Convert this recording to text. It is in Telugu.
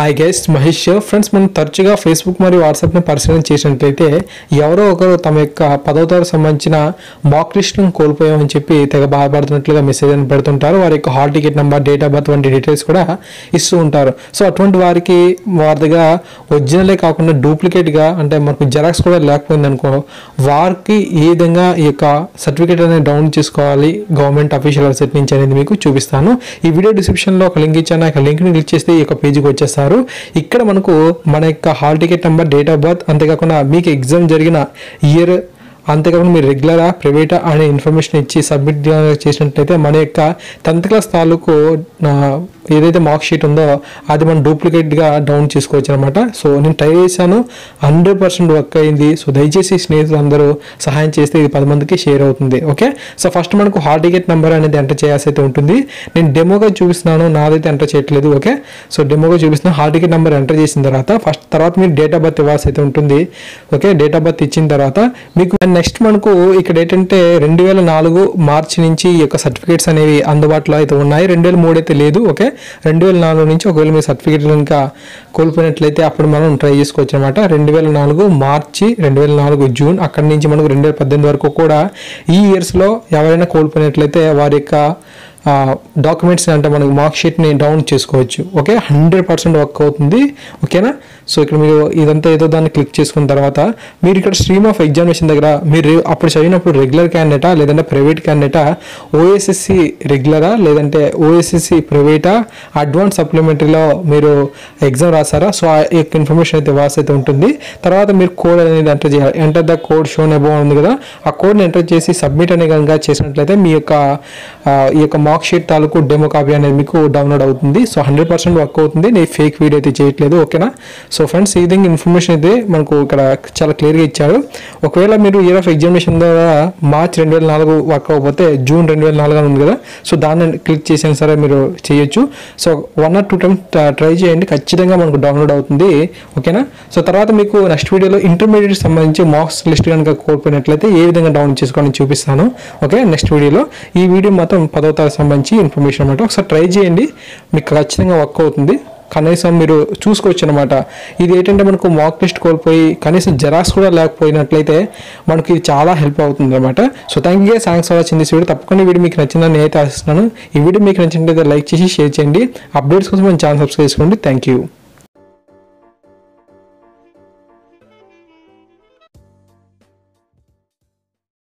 హాయ్ గైస్ మహేష్ ఫ్రెండ్స్ మనం తరచుగా ఫేస్బుక్ మరియు వాట్సాప్ని పరిశీలన చేసినట్లయితే ఎవరో ఒకరు తమ యొక్క పదవ తరగతి సంబంధించిన మాక్ లిస్ట్ను కోల్పోయామని చెప్పి తెగ బాధపడుతున్నట్లుగా మెసేజ్ అని పెడుతుంటారు. వారి యొక్క hall ticket number date of birth వంటి డీటెయిల్స్ కూడా ఇస్తూ ఉంటారు. సో అటువంటి వారికి వారి దగ్గర ఒరిజినలే కాకుండా డూప్లికేట్గా అంటే మనకు జెరాక్స్ కూడా లేకపోయింది అనుకో వారికి ఏ విధంగా ఈ యొక్క సర్టిఫికేట్ అనేది డౌన్ చేసుకోవాలి? గవర్నమెంట్ అఫీషియల్ వెబ్సైట్ నుంచి అనేది మీకు చూపిస్తాను. ఈ వీడియో డిస్క్రిప్షన్లో ఒక లింక్ ఇచ్చాను. ఆ లింక్ని క్లిక్ చేస్తే ఈ యొక్క పేజీకి వచ్చేస్తారు. ఇక్కడ మనకు మన యొక్క hall ticket number date of birth అంతేకాకుండా మీకు ఎగ్జామ్ జరిగిన ఇయర్ అంతేకాకుండా మీరు రెగ్యులరా ప్రైవేటా అనే ఇన్ఫర్మేషన్ ఇచ్చి సబ్మిట్ చేసినట్లయితే మన యొక్క టెన్త్ క్లాస్ తాలూకు ఏదైతే మార్క్ షీట్ ఉందో అది మనం డూప్లికేట్గా డౌన్ చేసుకోవచ్చు అనమాట సో నేను ట్రై చేశాను. హండ్రెడ్ పర్సెంట్ వర్క్ అయింది. సో దయచేసి స్నేహితులు అందరూ సహాయం చేస్తే ఇది పది మందికి షేర్ అవుతుంది. ఓకే సో ఫస్ట్ మనకు హాల్ టికెట్ నెంబర్ అనేది ఎంటర్ చేయాల్సి అయితే ఉంటుంది. నేను డెమోగా చూపిస్తున్నాను. నాదైతే ఎంటర్ చేయట్లేదు. ఓకే సో డెమోగా చూపిస్తున్నాను. హాల్ టికెట్ నెంబర్ ఎంటర్ చేసిన తర్వాత ఫస్ట్ తర్వాత మీరు డేట్ ఆఫ్ బర్త్ ఇవ్వాల్సి అయితే ఉంటుంది. ఓకే డేట్ ఆఫ్ బర్త్ ఇచ్చిన తర్వాత మీకు నెక్స్ట్ మనకు ఇక్కడ ఏంటంటే రెండు వేల నాలుగు మార్చి నుంచి ఈ యొక్క సర్టిఫికేట్స్ అనేవి అందుబాటులో అయితే ఉన్నాయి. రెండు వేల మూడు అయితే లేదు. ఓకే రెండు వేల నాలుగు నుంచి ఒకవేళ మీ సర్టిఫికేట్ ఇంకా కోల్పోయినట్లయితే అప్పుడు మనం ట్రై చేసుకోవచ్చు అనమాట రెండు వేల నాలుగు మార్చి రెండు వేల నాలుగు జూన్ అక్కడి నుంచి మనకు రెండు వేల పద్దెనిమిది వరకు కూడా ఈ ఇయర్స్లో ఎవరైనా కోల్పోయినట్లయితే వారి యొక్క డాక్యుమెంట్స్ అంటే మనకి మార్క్ షీట్ని డౌన్ చేసుకోవచ్చు. ఓకే హండ్రెడ్ పర్సెంట్ వర్క్ అవుతుంది. ఓకేనా సో ఇక్కడ మీరు ఇదంతా ఏదో దాన్ని క్లిక్ చేసుకున్న తర్వాత మీరు ఇక్కడ స్ట్రీమ్ ఆఫ్ ఎగ్జామినేషన్ దగ్గర మీరు అప్పుడు చదివినప్పుడు రెగ్యులర్ క్యాండిడేటా లేదంటే ప్రైవేట్ క్యాండిడేటా ఓఎస్ఎస్సి రెగ్యులరా లేదంటే ఓఎస్ఎస్సి ప్రైవేటా అడ్వాన్స్ సప్లిమెంటరీలో మీరు ఎగ్జామ్ రాసారా? సో ఆ యొక్క ఇన్ఫర్మేషన్ అయితే వాస్ అయితే ఉంటుంది. తర్వాత మీరు కోడ్ అనేది ఎంటర్ చేయాలి. Enter the code shown above ఉంది కదా? ఆ కోడ్ని ఎంటర్ చేసి సబ్మిట్ అనే కనుక చేసినట్లయితే మీ యొక్క ఈ యొక్క మార్క్ షీట్ తాలూకు డెమో కాపీ అనేది మీకు డౌన్లోడ్ అవుతుంది. సో హండ్రెడ్ పర్సెంట్ వర్క్ అవుతుంది. నేను ఫేక్ వీడియో అయితే చేయట్లేదు ఓకేనా? సో ఫ్రెండ్స్ ఈ విధంగా ఇన్ఫర్మేషన్ అయితే మనకు ఇక్కడ చాలా క్లియర్గా ఇచ్చారు. ఒకవేళ మీరు ఇయర్ ఆఫ్ ఎగ్జామినేషన్ ద్వారా మార్చ్ రెండు వేల నాలుగు వర్క్ అవ్వకపోతే జూన్ రెండు వేల నాలుగు ఉంది కదా సో దాన్ని క్లిక్ చేసిన సరే మీరు చేయొచ్చు. So one or two time try చేయండి. ఖచ్చితంగా మనకు డౌన్లోడ్ అవుతుంది ఓకేనా? సో తర్వాత మీకు నెక్స్ట్ వీడియోలో ఇంటర్మీడియట్ సంబంధించి మార్క్స్ లిస్ట్ కనుక కోల్పోయినట్లయితే ఏ విధంగా డౌన్లోడ్ చేసుకోవాలని చూపిస్తాను ఓకే? నెక్స్ట్ వీడియోలో ఈ వీడియో మాత్రం పదో తరగతి సంబంధించి ఇన్ఫర్మేషన్ అనమాట ఒకసారి ట్రై చేయండి. మీకు ఖచ్చితంగా వర్క్ అవుతుంది. కనీసం మీరు చూసుకోవచ్చు అనమాట ఇది ఏంటంటే మనకు మాక్ టెస్ట్ కోల్పోయి కనీసం జెరాక్స్ కూడా లేకపోయినట్లయితే మనకి ఇది చాలా హెల్ప్ అవుతుంది అనమాట so thank you thanks for watching this video తప్పకుండా వీడియో మీకు నచ్చిందని నేనైతే ఆశిస్తున్నాను. ఈ వీడియో మీకు నచ్చినట్లయితే లైక్ చేసి షేర్ చేయండి. అప్డేట్స్ కోసం మన ఛానల్ సబ్స్క్రైబ్ చేసుకోండి. Thank you